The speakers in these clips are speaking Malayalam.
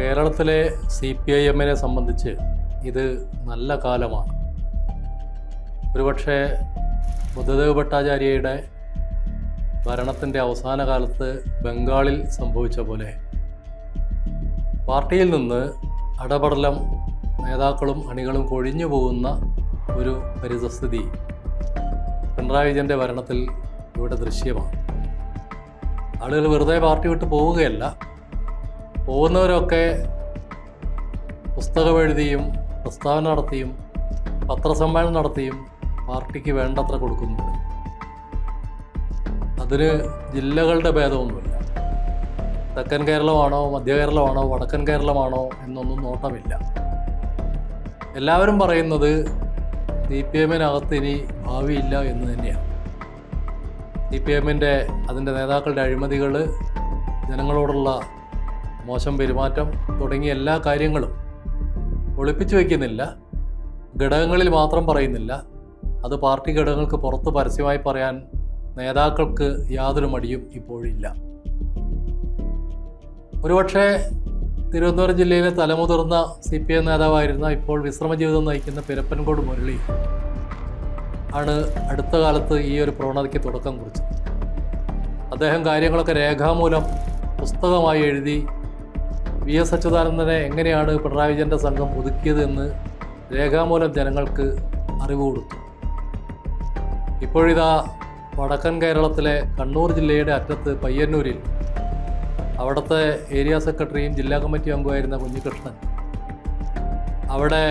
കേരളത്തിലെ സി പി ഐ എമ്മിനെ സംബന്ധിച്ച് ഇത് നല്ല കാലമാണ്. ഒരുപക്ഷെ ബുദ്ധദേവ് ഭട്ടാചാര്യയുടെ ഭരണത്തിന്റെ അവസാന കാലത്ത് ബംഗാളിൽ സംഭവിച്ച പോലെ പാർട്ടിയിൽ നിന്ന് അടപടലം നേതാക്കളും അണികളും കൊഴിഞ്ഞു പോകുന്ന ഒരു പരിതസ്ഥിതി പിണറായി വിജയന്റെ ഭരണത്തിൽ ഇവിടെ ദൃശ്യമാണ്. ആളുകൾ വെറുതെ പാർട്ടി വിട്ട് പോവുകയല്ല. പോകുന്നവരൊക്കെ പുസ്തകം എഴുതിയും പ്രസ്താവന നടത്തിയും പത്രസമ്മേളനം നടത്തിയും പാർട്ടിക്ക് വേണ്ടത്ര കൊടുക്കുന്നുണ്ട്. അതിന് ജില്ലകളുടെ ഭേദമൊന്നുമില്ല. തെക്കൻ കേരളമാണോ മധ്യ കേരളമാണോ വടക്കൻ കേരളമാണോ എന്നൊന്നും നോട്ടമില്ല. എല്ലാവരും പറയുന്നത് സി പി എമ്മിനകത്ത് ഇനി ഭാവിയില്ല എന്ന് തന്നെയാണ്. സി പി എമ്മിന്റെ അതിന്റെ നേതാക്കളുടെ അഴിമതികൾ ജനങ്ങളോടുള്ള മോശം പെരുമാറ്റം തുടങ്ങിയ എല്ലാ കാര്യങ്ങളും ഒളിപ്പിച്ചു വയ്ക്കുന്നില്ല. ഘടകങ്ങളിൽ മാത്രം പറയുന്നില്ല. അത് പാർട്ടി ഘടകങ്ങൾക്ക് പുറത്ത് പരസ്യമായി പറയാൻ നേതാക്കൾക്ക് യാതൊരു മടിയും ഇപ്പോഴില്ല. ഒരുപക്ഷെ തിരുവനന്തപുരം ജില്ലയിലെ തലമുതിർന്ന സി പി എം നേതാവായിരുന്ന ഇപ്പോൾ വിശ്രമ ജീവിതം നയിക്കുന്ന പിരപ്പൻകോട് മുരളി ആണ് അടുത്ത കാലത്ത് ഈ ഒരു പ്രവണതയ്ക്ക് തുടക്കം കുറിച്ചത്. അദ്ദേഹം കാര്യങ്ങളൊക്കെ രേഖാമൂലം പുസ്തകമായി എഴുതി വി എസ് അച്യുതാനന്ദനെ എങ്ങനെയാണ് പിണറായി വിജയന്റെ സംഘം ഒതുക്കിയതെന്ന് രേഖാമൂലം ജനങ്ങൾക്ക് അറിവ് കൊടുത്തു. ഇപ്പോഴിതാ വടക്കൻ കേരളത്തിലെ കണ്ണൂർ ജില്ലയുടെ അറ്റത്ത് പയ്യന്നൂരിൽ അവിടുത്തെ ഏരിയ സെക്രട്ടറിയും ജില്ലാ കമ്മിറ്റി അംഗമായിരുന്ന കുഞ്ഞികൃഷ്ണൻ. അവിടെ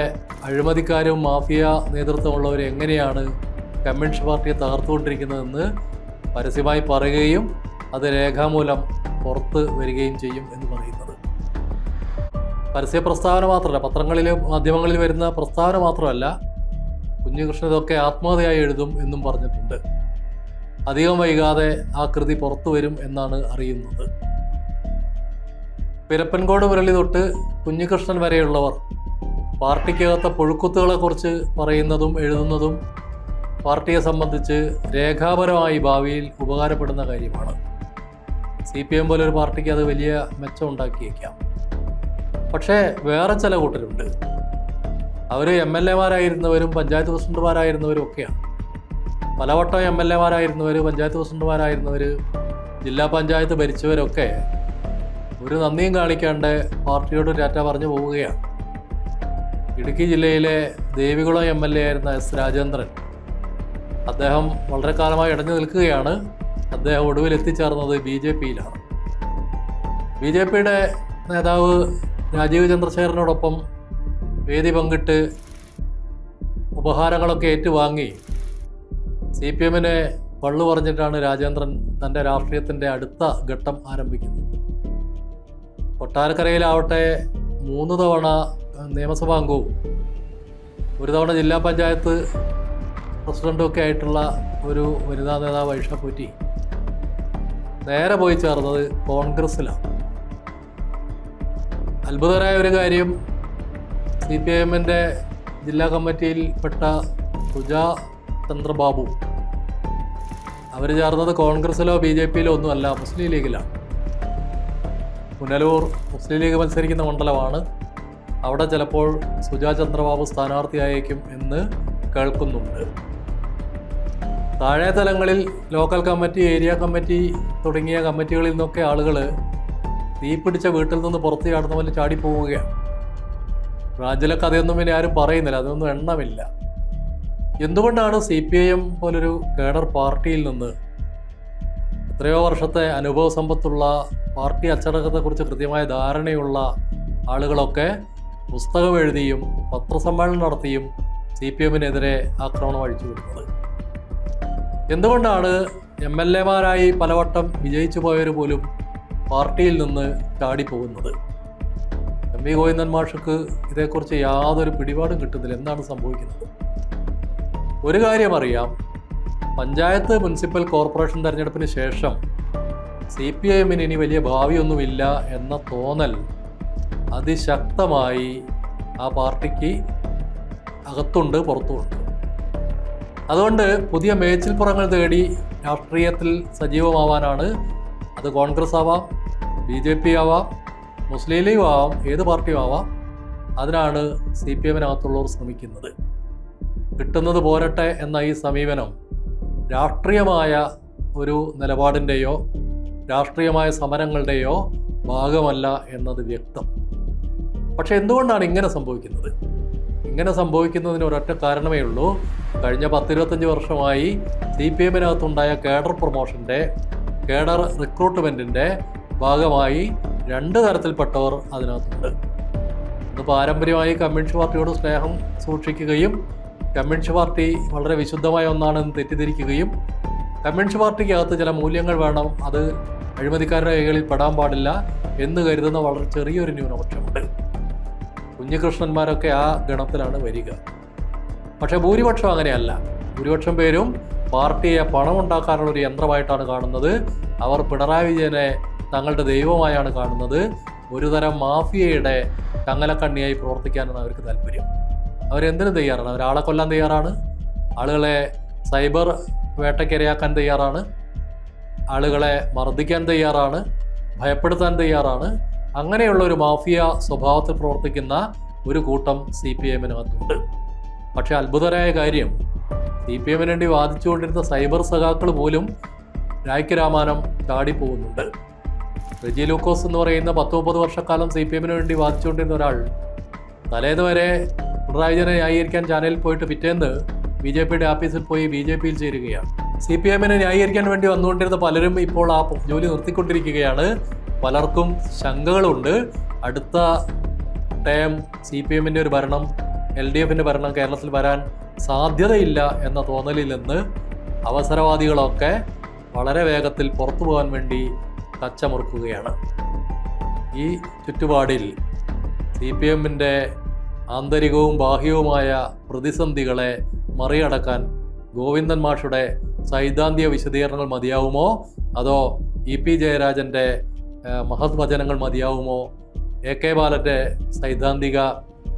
അഴിമതിക്കാരും മാഫിയ നേതൃത്വമുള്ളവർ എങ്ങനെയാണ് കമ്മ്യൂണിസ്റ്റ് പാർട്ടിയെ തകർത്തുകൊണ്ടിരിക്കുന്നതെന്ന് പരസ്യമായി പറയുകയും അത് രേഖാമൂലം പുറത്ത് വരികയും ചെയ്യും എന്ന് പറയുന്നത് പരസ്യ പ്രസ്താവന മാത്രമല്ല പത്രങ്ങളിലും മാധ്യമങ്ങളിൽ വരുന്ന പ്രസ്താവന മാത്രമല്ല കുഞ്ഞുകൃഷ്ണൻ ഇതൊക്കെ ആത്മകഥയായി എഴുതും എന്നും പറഞ്ഞിട്ടുണ്ട്. അധികം വൈകാതെ ആ കൃതി പുറത്തു വരും എന്നാണ് അറിയുന്നത്. പിരപ്പൻകോട് മുരളി തൊട്ട് കുഞ്ഞികൃഷ്ണൻ വരെയുള്ളവർ പാർട്ടിക്കകത്തെ പുഴുക്കുത്തുകളെക്കുറിച്ച് പറയുന്നതും എഴുതുന്നതും പാർട്ടിയെ സംബന്ധിച്ച് രേഖാപരമായി ഭാവിയിൽ ഉപകാരപ്പെടുന്ന കാര്യമാണ്. സി പി എം പോലൊരു പാർട്ടിക്ക് അത് വലിയ മെച്ചം ഉണ്ടാക്കിയേക്കാം. പക്ഷേ വേറെ ചില കൂട്ടരുണ്ട്. അവർ എം എൽ എമാരായിരുന്നവരും പഞ്ചായത്ത് പ്രസിഡന്റുമാരായിരുന്നവരും ഒക്കെയാണ്. പലവട്ടം എം എൽ എമാരായിരുന്നവർ പഞ്ചായത്ത് പ്രസിഡന്റുമാരായിരുന്നവർ ജില്ലാ പഞ്ചായത്ത് ഭരിച്ചവരൊക്കെ ഒരു നന്ദിയും കാണിക്കാണ്ട് പാർട്ടിയോട് ടാറ്റ പറഞ്ഞു പോവുകയാണ്. ഇടുക്കി ജില്ലയിലെ ദേവികുളം എം എൽ എ ആയിരുന്ന എസ് രാജേന്ദ്രൻ അദ്ദേഹം വളരെ കാലമായി ഇടഞ്ഞു നിൽക്കുകയാണ്. അദ്ദേഹം ഒടുവിൽ എത്തിച്ചേർന്നത് ബി ജെ പിയിലാണ്. ബി ജെ പിയുടെ നേതാവ് രാജീവ് ചന്ദ്രശേഖരനോടൊപ്പം വേദി പങ്കിട്ട് ഉപഹാരങ്ങളൊക്കെ ഏറ്റുവാങ്ങി സി പി എമ്മിനെ പള്ളു പറഞ്ഞിട്ടാണ് രാജേന്ദ്രൻ തന്റെ രാഷ്ട്രീയത്തിന്റെ അടുത്ത ഘട്ടം ആരംഭിക്കുന്നത്. കൊട്ടാരക്കരയിലാവട്ടെ മൂന്ന് തവണ നിയമസഭാ അംഗവും ഒരു തവണ ജില്ലാ പഞ്ചായത്ത് പ്രസിഡന്റും ഒക്കെ ആയിട്ടുള്ള ഒരു വനിതാ നേതാവ് ഐഷ പൂറ്റി നേരെ പോയി ചേർന്നത് കോൺഗ്രസ്സിലാണ്. അത്ഭുതകരമായ ഒരു കാര്യം സി പി ഐ എമ്മിന്റെ ജില്ലാ കമ്മിറ്റിയിൽപ്പെട്ട സുജാ ചന്ദ്രബാബു അവർ ചേർന്നത് കോൺഗ്രസ്സിലോ ബി ജെ പിയിലോ ഒന്നുമല്ല മുസ്ലിം ലീഗിലാണ്. പുനലൂർ മുസ്ലിം ലീഗ് മത്സരിക്കുന്ന മണ്ഡലമാണ്. അവിടെ ചിലപ്പോൾ സുജാ ചന്ദ്രബാബു സ്ഥാനാർത്ഥിയായേക്കും എന്ന് കേൾക്കുന്നുണ്ട്. താഴെ തലങ്ങളിൽ ലോക്കൽ കമ്മിറ്റി ഏരിയ കമ്മിറ്റി തുടങ്ങിയ കമ്മിറ്റികളിൽ നിന്നൊക്കെ ആളുകൾ തീ പിടിച്ച വീട്ടിൽ നിന്ന് പുറത്ത് ചാടുന്ന പോലെ ചാടിപ്പോവുകയാണ് ബ്രാഞ്ചിലെ കഥയൊന്നും പിന്നെ ആരും പറയുന്നില്ല. അതൊന്നും എണ്ണമില്ല. എന്തുകൊണ്ടാണ് സി പി ഐ എം പോലൊരു കേഡർ പാർട്ടിയിൽ നിന്ന് എത്രയോ വർഷത്തെ അനുഭവ സമ്പത്തുള്ള പാർട്ടി അച്ചടക്കത്തെക്കുറിച്ച് കൃത്യമായ ധാരണയുള്ള ആളുകളൊക്കെ പുസ്തകം എഴുതിയും പത്രസമ്മേളനം നടത്തിയും സി പി എമ്മിനെതിരെ ആക്രമണം അഴിച്ചു അഴിച്ചുവിടുന്നത്? എന്തുകൊണ്ടാണ് എം എൽ എമാരായി പലവട്ടം വിജയിച്ചു പോയവർ പോലും പാർട്ടിയിൽ നിന്ന് ചാടിപ്പോകുന്നത്. എം വി ഗോവിന്ദൻ മാഷക്ക് ഇതേക്കുറിച്ച് യാതൊരു പിടിപാടും കിട്ടുന്നില്ല. എന്താണ് സംഭവിക്കുന്നത്? ഒരു കാര്യം അറിയാം. പഞ്ചായത്ത് മുനിസിപ്പൽ കോർപ്പറേഷൻ തെരഞ്ഞെടുപ്പിന് ശേഷം സി പി ഐ എമ്മിന് ഇനി വലിയ ഭാവിയൊന്നുമില്ല എന്ന തോന്നൽ അതിശക്തമായി ആ പാർട്ടിക്ക് അകത്തുണ്ട് പുറത്തുമുണ്ട്. അതുകൊണ്ട് പുതിയ മേച്ചിൽപ്പുറങ്ങൾ തേടി രാഷ്ട്രീയത്തിൽ സജീവമാവാനാണ് അത് കോൺഗ്രസ് ആവാം ബി ജെ പി ആവാം മുസ്ലിം ലീഗ് ആവാം ഏത് പാർട്ടിയും ആവാം അതിനാണ് സി പി എമ്മിനകത്തുള്ളവർ ശ്രമിക്കുന്നത്. കിട്ടുന്നത് പോരട്ടെ എന്ന ഈ സമീപനം രാഷ്ട്രീയമായ ഒരു നിലപാടിന്റെയോ രാഷ്ട്രീയമായ സമരങ്ങളുടെയോ ഭാഗമല്ല എന്നത് വ്യക്തം. പക്ഷെ എന്തുകൊണ്ടാണ് ഇങ്ങനെ സംഭവിക്കുന്നത്? ഇങ്ങനെ സംഭവിക്കുന്നതിന് ഒരൊറ്റ കാരണമേ ഉള്ളൂ. കഴിഞ്ഞ പത്തിരുപത്തഞ്ച് വർഷമായി സി പി എമ്മിനകത്തുണ്ടായ കേഡർ പ്രൊമോഷന്റെ കേഡർ റിക്രൂട്ട്മെന്റിന്റെ ഭാഗമായി രണ്ട് തരത്തിൽപ്പെട്ടവർ അതിനകത്തുണ്ട്. ഇന്ന് പാരമ്പര്യമായി കമ്മ്യൂണിസ്റ്റ് പാർട്ടിയോട് സ്നേഹം സൂക്ഷിക്കുകയും കമ്മ്യൂണിസ്റ്റ് പാർട്ടി വളരെ വിശുദ്ധമായ ഒന്നാണെന്ന് തെറ്റിദ്ധരിക്കുകയും കമ്മ്യൂണിസ്റ്റ് പാർട്ടിക്കകത്ത് ചില മൂല്യങ്ങൾ വേണം അത് അഴിമതിക്കാരുടെ കൈകളിൽ പെടാൻ പാടില്ല എന്ന് കരുതുന്ന വളരെ ചെറിയൊരു ന്യൂനപക്ഷമുണ്ട്. കുഞ്ഞികൃഷ്ണന്മാരൊക്കെ ആ ഗണത്തിലാണ് വരിക. പക്ഷേ ഭൂരിപക്ഷം അങ്ങനെയല്ല. ഭൂരിപക്ഷം പേരും പാർട്ടിയെ പണം ഉണ്ടാക്കാനുള്ള ഒരു യന്ത്രമായിട്ടാണ് കാണുന്നത്. അവർ പിണറായി വിജയനെ തങ്ങളുടെ ദൈവമായാണ് കാണുന്നത്. ഒരുതരം മാഫിയയുടെ ചങ്ങലക്കണ്ണിയായി പ്രവർത്തിക്കാനാണ് അവർക്ക് താല്പര്യം. അവരെന്തിനു തയ്യാറാണ്? അവരാളെ കൊല്ലാൻ തയ്യാറാണ്? ആളുകളെ സൈബർ വേട്ടയ്ക്കിരയാക്കാൻ തയ്യാറാണ്? ആളുകളെ മർദ്ദിക്കാൻ തയ്യാറാണ്? ഭയപ്പെടുത്താൻ തയ്യാറാണ്? അങ്ങനെയുള്ള ഒരു മാഫിയ സ്വഭാവത്തിൽ പ്രവർത്തിക്കുന്ന ഒരു കൂട്ടം സി പി എമ്മിനകത്തുണ്ട്. പക്ഷെ അത്ഭുതകരമായ കാര്യം സി പി എമ്മിന് വേണ്ടി വാദിച്ചുകൊണ്ടിരുന്ന സൈബർ സഖാക്കൾ പോലും രായ്ക്ക് രാമാനം ചാടിപ്പോകുന്നുണ്ട്. റെജി ലൂക്കോസ് എന്ന് പറയുന്ന പത്ത് മുപ്പത് വർഷക്കാലം സി പി എമ്മിന് വേണ്ടി വാദിച്ചുകൊണ്ടിരുന്ന ഒരാൾ. തലേന്ന് വരെ പിണറായി വിജയനെ ന്യായീകരിക്കാൻ ചാനലിൽ പോയിട്ട് പിറ്റേന്ന് ബി ജെ പിയുടെ ആഫീസിൽ പോയി ബി ജെ പിയിൽ ചേരുകയാണ്. സി പി എമ്മിനെ ന്യായീകരിക്കാൻ വേണ്ടി വന്നുകൊണ്ടിരുന്ന പലരും ഇപ്പോൾ ആ ജോലി നിർത്തിക്കൊണ്ടിരിക്കുകയാണ്. പലർക്കും ശങ്കകളുണ്ട്. അടുത്ത ടേം സി പി എമ്മിന്റെ ഒരു ഭരണം എൽ ഡി എഫിന്റെ ഭരണം കേരളത്തിൽ വരാൻ സാധ്യതയില്ല എന്ന തോന്നലിൽ നിന്ന് അവസരവാദികളൊക്കെ വളരെ വേഗത്തിൽ പുറത്തു പോകാൻ വേണ്ടി കച്ചമുറുക്കുകയാണ് ഈ ചുറ്റുപാടിൽ സി പി എമ്മിന്റെ ആന്തരികവും ബാഹ്യവുമായ പ്രതിസന്ധികളെ മറികടക്കാൻ ഗോവിന്ദൻ മാഷുടെ സൈദ്ധാന്തിക വിശദീകരണങ്ങൾ മതിയാവുമോ? അതോ ഇ പി ജയരാജന്റെ മഹത്വചനങ്ങൾ മഹത് വചനങ്ങൾ മതിയാവുമോ? എ കെ ബാലന്റെ സൈദ്ധാന്തിക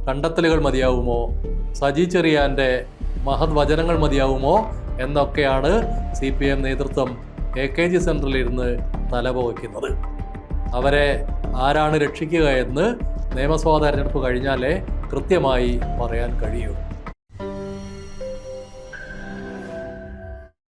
കണ്ടെത്തലുകൾ മതിയാവുമോ? സജി ചെറിയാന്റെ മഹത് വചനങ്ങൾ മതിയാവുമോ? എന്നൊക്കെയാണ് സി പി എം നേതൃത്വം എ കെ ജി സെന്ററിൽ ഇരുന്ന് തലപോയ്ക്കുന്നത്. അവരെ ആരാണ് രക്ഷിക്കുക എന്ന് നിയമസഭാ തെരഞ്ഞെടുപ്പ് കഴിഞ്ഞാലേ കൃത്യമായി പറയാൻ കഴിയൂ.